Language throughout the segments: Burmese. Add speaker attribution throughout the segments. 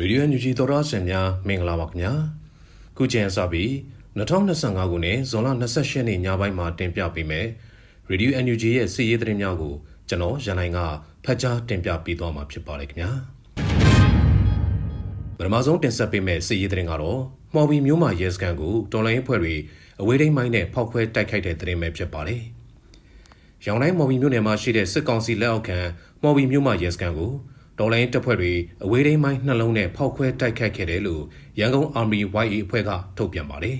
Speaker 1: ရေဒီယိုညူဂျီတော်ရဆင်များမင်္ဂလာပါခင်ဗျာခုချိန်စပြီး2025ခုနှစ်ဇွန်လ28ရက်နေ့ညပိုင်းမှာတင်ပြပေးမယ်ရေဒီယို NUG ရဲ့စီးရေးသတင်းများကိုကျွန်တော်ရန်နိုင်ကဖတ်ကြားတင်ပြပေးသွားမှာဖြစ်ပါတယ်ခင်ဗျာပထမဆုံးတင်ဆက်ပေးမယ့်စီးရေးသတင်းကတော့မှော်ဘီမျိုးမရဲစကန်ကိုတော်လိုင်းအဖွဲ့တွေအဝေးထိန်မိုင်းနဲ့ဖောက်ခွဲတိုက်ခိုက်တဲ့သတင်းပဲဖြစ်ပါတယ်ရောင်တိုင်းမော်ဘီမြို့နယ်မှာရှိတဲ့စစ်ကောင်စီလက်အောက်ခံမော်ဘီမြို့မရဲစကန်ကို တော်လိုင်းတပ်ဖွဲ့တွေအဝေးထိန်မိုင်းနှလုံးနဲ့ဖောက်ခွဲတိုက်ခိုက်ခဲ့တယ်လို့ရန်ကုန် Army YA အဖွဲ့ကထုတ်ပြန်ပါတယ်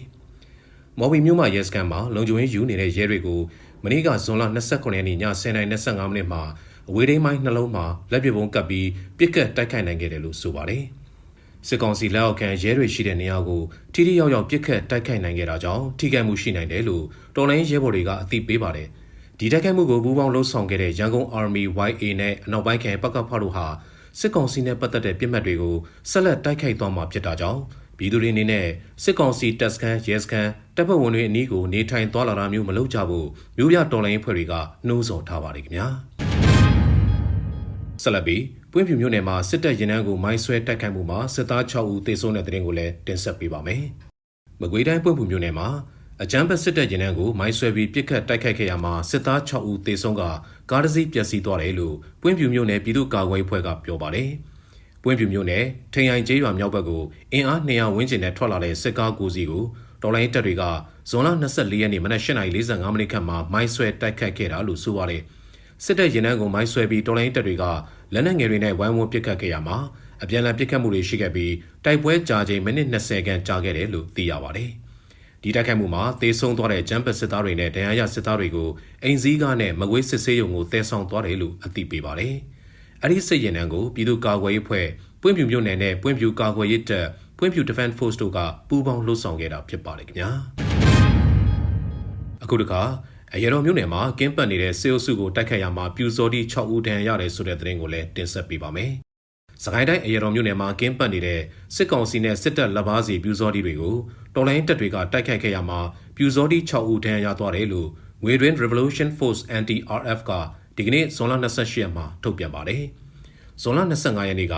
Speaker 1: ။မော်ဘီမြို့မှာရဲစခန်းမှာလုံခြုံရေးယူနေတဲ့ရဲတွေကိုမနေ့ကဇွန်လ29ရက်နေ့ည10:25မိနစ်မှာအဝေးထိန်မိုင်းနှလုံးမှာလက်ပစ်ပုံးကပ်ပြီးပစ်ကတ်တိုက်ခိုက်နိုင်ခဲ့တယ်လို့ဆိုပါတယ်။စစ်ကောင်စီလက်အောက်ခံရဲတွေရှိတဲ့နေရာကိုထိထိရောက်ရောက်ပစ်ခတ်တိုက်ခိုက်နိုင်ခဲ့တာကြောင့်ထိခိုက်မှုရှိနိုင်တယ်လို့တော်လိုင်းရဲဘော်တွေကအသိပေးပါတယ်။ ဒီတိုက်ခိုက်မှုကိုပူးပေါင်းလှုပ်ဆောင်ခဲ့တဲ့ရန်ကုန် Army YA နဲ့အနောက်ပိုင်းခရိုင်ပကဖတို့ဟာစစ်ကောင်စီနဲ့ပတ်သက်တဲ့ပြစ်မှတ်တွေကိုဆက်လက်တိုက်ခိုက်သွားမှာဖြစ်တာကြောင့်ပြည်သူတွေအနေနဲ့စစ်ကောင်စီတပ်စခန်းရဲစခန်းတပ်ဖွဲ့ဝင်တွေအနီးကိုနေထိုင်သွားလာတာမျိုးမလုပ်ကြဘူးမြို့ပြတော်လိုင်းဖွဲ့တွေကနှိုးဆော်ထားပါတယ်ခင်ဗျာဆက်လက်ပြီးပွင့်ဖြူမြို့နယ်မှာစစ်တပ်ရင်နှန်းကိုမိုင်းဆွဲတိုက်ခိုက်မှုမှာစစ်သား6ဦးသေဆုံးတဲ့တဲ့ရင်ကိုလည်းတင်ဆက်ပေးပါမယ်။မကွေးတိုင်းပွင့်ဖြူမြို့နယ်မှာ အကြမ်းဖက်စစ်တပ်ရင်နှန်းကိုမိုင်းဆွဲပြီးပြစ်ခတ်တိုက်ခိုက်ခဲ့ရမှာစစ်သား6ဦးသေဆုံးကကားတစ်စီးပျက်စီးသွားတယ်လို့ပွင့်ဖြူမြို့နယ်ပြည်သူ့ကာကွယ်ရေးဖွဲ့ကပြောပါတယ်။ပွင့်ဖြူမြို့နယ်ထိန်အိုင်ကျေးရွာမြောက်ဘက်ကိုအင်အား200ဝန်းကျင်နဲ့ထွက်လာတဲ့စစ်ကားကိုစီကိုတော်လိုင်းတပ်တွေကဇွန်လ24ရက်နေ့မနက်8:45မိနစ်ခန့်မှာမိုင်းဆွဲတိုက်ခတ်ခဲ့တာလို့ဆိုပါတယ်။စစ်တပ်ရင်နှန်းကိုမိုင်းဆွဲပြီးတော်လိုင်းတပ်တွေကလက်နက်ငယ်တွေနဲ့ဝိုင်းဝန်းပစ်ခတ်ခဲ့ရမှာအပြန်အလှန်ပစ်ခတ်မှုတွေရှိခဲ့ပြီးတိုက်ပွဲကြာချိန်မိနစ်20ခန့်ကြာခဲ့တယ်လို့သိရပါတယ်။ ဒီတိုက်ခိုက်မှုမှာသေဆုံးသွားတဲ့ဂျမ်ပတ်စစ်သားတွေနဲ့ဒဏ်ရာရစစ်သားတွေကိုအိမ်စည်းကားနဲ့မကွေးစစ်ဆေးရုံကိုတည်ဆောင်သွားတယ်လို့အသိပေးပါတယ်။အဲ့ဒီစစ်ရင်နှံကိုပြည်သူ့ကာကွယ်ရေးဖွဲ့ပွင့်ဖြူမြို့နယ်နဲ့ပွင့်ဖြူကာကွယ်ရေးတပ်ပွင့်ဖြူ Defense Force တို့ကပူးပေါင်းလှုပ်ဆောင်ခဲ့တာဖြစ်ပါတယ်ခင်ဗျာ။အခုတခါအရတော်မြို့နယ်မှာကင်းပတ်နေတဲ့စေအုပ်စုကိုတိုက်ခတ်ရမှာပြူစော်တီ6ဦးဒဏ်ရာရတယ်ဆိုတဲ့သတင်းကိုလည်းတင်ဆက်ပေးပါမယ်။ စကိုင်းတိုင်းအရတော်မြို့နယ်မှာကင်းပတ်နေတဲ့စစ်ကောင်စီနဲ့စစ်တပ်လက်ပါစီပြူစောတိတွေကိုတော်လိုင်းတပ်တွေကတိုက်ခိုက်ခဲ့ရမှာပြူစောတိ6ဦးဒဏ်ရာရသွားတယ်လို့ငွေတွင် Revolution Force Anti-RF ကဒီကနေ့ဇွန်လ28ရက်မှာထုတ်ပြန်ပါတယ်။ဇွန်လ25ရက်နေ့က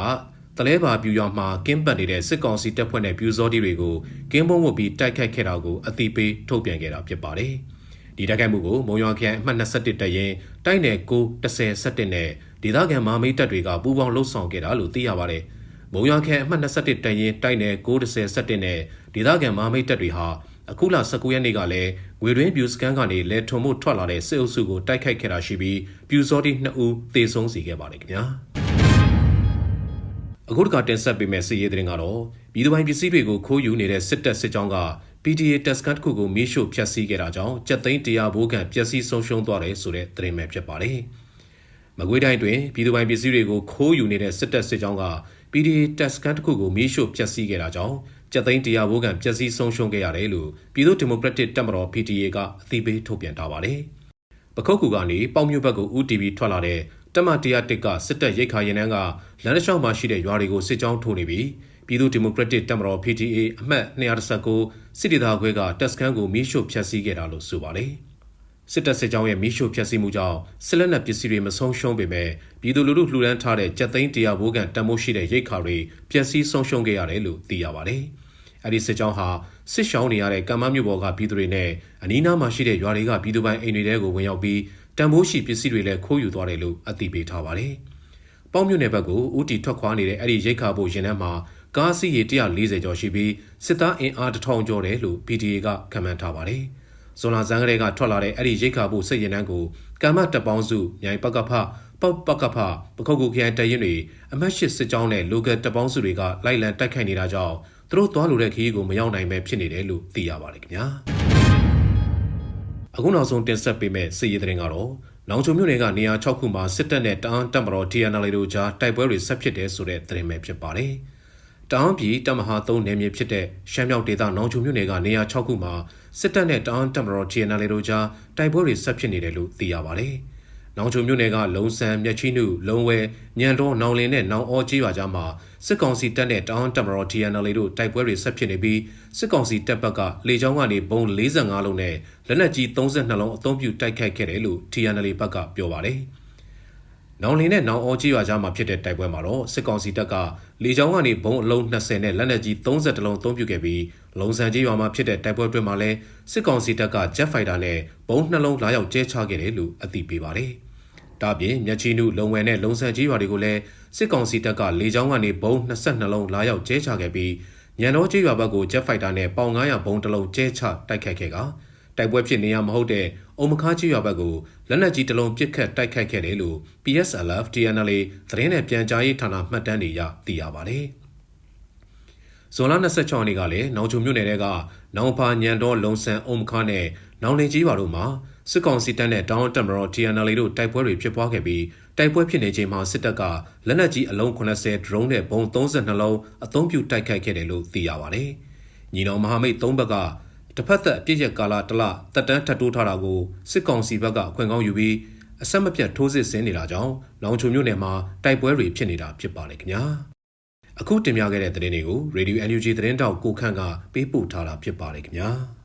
Speaker 1: တလဲပါပြူရွာမှာကင်းပတ်နေတဲ့စစ်ကောင်စီတပ်ဖွဲ့နဲ့ပြူစောတိတွေကိုကင်းပုံးဝတ်ပြီးတိုက်ခိုက်ခဲ့တာကိုအသိပေးထုတ်ပြန်ခဲ့တာဖြစ်ပါတယ်။ဒီတိုက်ခိုက်မှုကိုမုံရွာခရိုင်အမှတ်21တပ်ရင်းတိုက်နယ်9 10 17နဲ့ ဒေသခံမာမိတ်တပ်တွေကပူးပေါင်းလှုပ်ဆောင်ခဲ့တာလို့သိရပါတယ်။မုံရွာခရိုင်အမှတ်21တပ်ရင်းတိုက်နယ်9 10 17နဲ့ဒေသခံမာမိတ်တပ်တွေဟာအခုလ19ရက်နေ့ကလည်းငွေတွင်းပြူစကန်ကနေလဲထုံမှုထွက်လာတဲ့စစ်အုပ်စုကိုတိုက်ခိုက်ခဲ့တာရှိပြီးပြူစောတိ2ဦးသေဆုံးစေခဲ့ပါတယ်ခင်ဗျာအခုတကတင်ဆက်ပေးမယ့်စစ်ရေးသတင်းကတော့ပြည်သူပိုင်ပစ္စည်းတွေကိုခိုးယူနေတဲ့စစ်တပ်စစ်ကြောင်းက PTA တက်စကန်တစ်ခုကိုမီးရှို့ဖျက်ဆီးခဲ့တာကြောင့်ကြက်သိန်း100ဘိုးကန်ပျက်စီးဆုံးရှုံးသွားတယ်ဆိုတဲ့သတင်းပဲဖြစ်ပါတယ်။ မကွေးတိုင်းတွင်ပြည်သူပိုင်ပစ္စည်းတွေကိုခိုးယူနေတဲ့စစ်တပ်စစ်ကြောင်းက PTA တက်စကန်တစ်ခုကိုမီးရှို့ဖျက်ဆီးခဲ့တာကြောင့်ကြက်သိန်း100ဘိုးကန်ပျက်စီးဆုံးရှုံးခဲ့ရတယ်လို့ပြည်သူ့ဒီမိုကရက်တစ်တပ်မတော် PTA ကအသိပေးထုတ်ပြန်ထားပါတယ်။ပခုတ်ကူကနေပေါင်မြို့ဘက်ကို UTV ထွက်လာတဲ့တမ101ကစစ်တပ်ရိတ်ခါရင်နှန်းကလမ်းတစ်လျှောက်မှာရှိတဲ့ရွာတွေကိုစစ်ကြောင်းထိုးနေပြီးပြည်သူ့ဒီမိုကရက်တစ်တပ်မတော် PTA အမှတ်219စစ်ဒေသခွဲကတပ်စခန်းကိုမီးရှို့ဖျက်ဆီးခဲ့တာလို့ဆိုပါတယ်။ စစ်တပ်စစ်ကြောင်းရဲ့မီးရှို့ဖျက်ဆီးမှုကြောင့်စစ်လက်နက်ပစ္စည်းတွေမဆုံးရှုံးပေမဲ့ပြည်သူလူထုလှူဒန်းထားတဲ့ကြက်သိန်းတရာဘိုးကန်တန်မိုးရှိတဲ့ရိတ်ခါတွေပျက်စီးဆုံးရှုံးခဲ့ရတယ်လို့သိရပါတယ်။အဲဒီစစ်ကြောင်းဟာစစ်ရှောင်းနေရတဲ့ကမ္ဘာမြို့ပေါ်ကပြည်သူတွေနဲ့အနီးနားမှာရှိတဲ့ရွာတွေကပြည်သူပိုင်အိမ်တွေထဲကိုဝင်ရောက်ပြီးတန်မိုးရှိပစ္စည်းတွေလည်းခိုးယူသွားတယ်လို့အသိပေးထားပါတယ်။ပေါင်းမြို့နယ်ဘက်ကိုဦးတီထွက်ခွာနေတဲ့အဲ့ဒီရိတ်ခါဖို့ရင်ထဲမှာကားစီးရေ140ကျော်ရှိပြီးစစ်သားအင်အား1000ကျော်တယ်လို့ PTA ကခန့်မှန်းထားပါတယ်။ ဇွန်လဇန်ကလေးကထွက်လာတဲ့အဲ့ဒီရိတ်ခါဖို့စစ်ရင်တန်းကိုကမ္မတပ်ပေါင်းစုမြိုင်ပကဖပောက်ပကဖပခုတ်ကူခရိုင်တရင်တွေအမတ်ရှိစစ်ကြောင်းနဲ့ local တပ်ပေါင်းစုတွေကလိုက်လံတိုက်ခိုက်နေတာကြောင့်သူတို့သွားလိုတဲ့ခရီးကိုမရောက်နိုင်ပဲဖြစ်နေတယ်လို့သိရပါတယ်ခင်ဗျာအခုနောက်ဆုံးတင်ဆက်ပေးမယ့်စစ်ရေးသတင်းကတော့နောင်ချုံမြို့နယ်ကနေရာ6ခုမှာစစ်တပ်နဲ့တအန်းတပ်မတော် TNL တို့ကြားတိုက်ပွဲတွေဆက်ဖြစ်တယ်ဆိုတဲ့သတင်းပဲဖြစ်ပါတယ်။ တောင်ပြည်တမဟာ3နယ်မြေဖြစ်တဲ့ရှမ်းမြောက်ဒေသနောင်ချုံမြို့နယ်ကနေရာ6ခုမှာစစ်တပ်နဲ့တောင်တပ်မတော် GNL တို့ကြားတိုက်ပွဲတွေဆက်ဖြစ်နေတယ်လို့သိရပါတယ်။နောင်ချုံမြို့နယ်ကလုံဆန်မြက်ချီနုလုံဝဲညံတော်နောင်လင်းနဲ့နောင်အောကြီးရွာကြားမှာစစ်ကောင်စီတပ်နဲ့တောင်တပ်မတော် GNL တို့တိုက်ပွဲတွေဆက်ဖြစ်နေပြီးစစ်ကောင်စီတပ်ဘက်ကလေကြောင်းကနေဘုံ45လုံးနဲ့လက်နက်ကြီး32လုံးအသုံးပြုတိုက်ခိုက်ခဲ့တယ်လို့ TNL ဘက်ကပြောပါတယ်။ နောင်လင်းနဲ့နောင်အောကြီးရွာကြားမှာဖြစ်တဲ့တိုက်ပွဲမှာတော့စစ်ကောင်စီတပ်ကလေကြောင်းကနေဘုံအလုံး20နဲ့လက်နက်ကြီး30လုံးအသုံးပြုခဲ့ပြီးလုံဆန်ကြီးရွာမှာဖြစ်တဲ့တိုက်ပွဲအတွင်းမှာလည်းစစ်ကောင်စီတပ်က Jet Fighter နဲ့ဘုံနှလုံးလာရောက်ကျဲချခဲ့တယ်လို့အသိပေးပါတယ်။ဒါပြင်မြက်ချီနုလုံဝယ်နဲ့လုံဆန်ကြီးရွာတွေကိုလည်းစစ်ကောင်စီတပ်ကလေကြောင်းကနေဘုံ22လုံးလာရောက်ကျဲချခဲ့ပြီးညံတော်ကြီးရွာဘက်ကို Jet Fighter နဲ့ပေါင်900ဘုံတစ်လုံးကျဲချတိုက်ခိုက်ခဲ့က တိုက်ပွဲဖြစ်နေရမဟုတ်တဲ့အုံမခါကြီးရွာဘက်ကိုလက်နက်ကြီးတစ်လုံးပစ်ခတ်တိုက်ခိုက်ခဲ့တယ်လို့ PSLF TNL သတင်းနဲ့ပြန်ကြားရေးဌာနမှတ်တမ်းတွေရသိရပါတယ်။ဇွန်လ26ရက်နေ့ကလည်းနောင်ချုံမြို့နယ်ကနောင်ဖာညံတော်လုံဆန်အုံမခါနဲ့နောင်လင်ကြီးရွာတို့မှာစစ်ကောင်စီတပ်နဲ့တောင်းတက်မတော် TNL တို့တိုက်ပွဲတွေဖြစ်ပွားခဲ့ပြီးတိုက်ပွဲဖြစ်နေချိန်မှာစစ်တပ်ကလက်နက်ကြီးအလုံး80ဒရုန်းနဲ့ဘုံ32လုံးအသုံးပြုတိုက်ခိုက်ခဲ့တယ်လို့သိရပါတယ်။ညီနောင်မဟာမိတ်၃ဘက်က တစ်ဖက်သက်အပြစ်ရကာလတလတက်တန်းထပ်တိုးထားတာကိုစစ်ကောင်စီဘက်ကအခွင့်ကောင်းယူပြီးအဆက်မပြတ်ထိုးစစ်ဆင်နေတာကြောင့်လောင်ချုံမြို့နယ်မှာတိုက်ပွဲတွေဖြစ်နေတာဖြစ်ပါတယ်ခင်ဗျာအခုတင်ပြခဲ့တဲ့သတင်းတွေကို Radio NUG သတင်းတောက်ကိုခန့်ကပေးပို့ထားတာဖြစ်ပါတယ်ခင်ဗျာ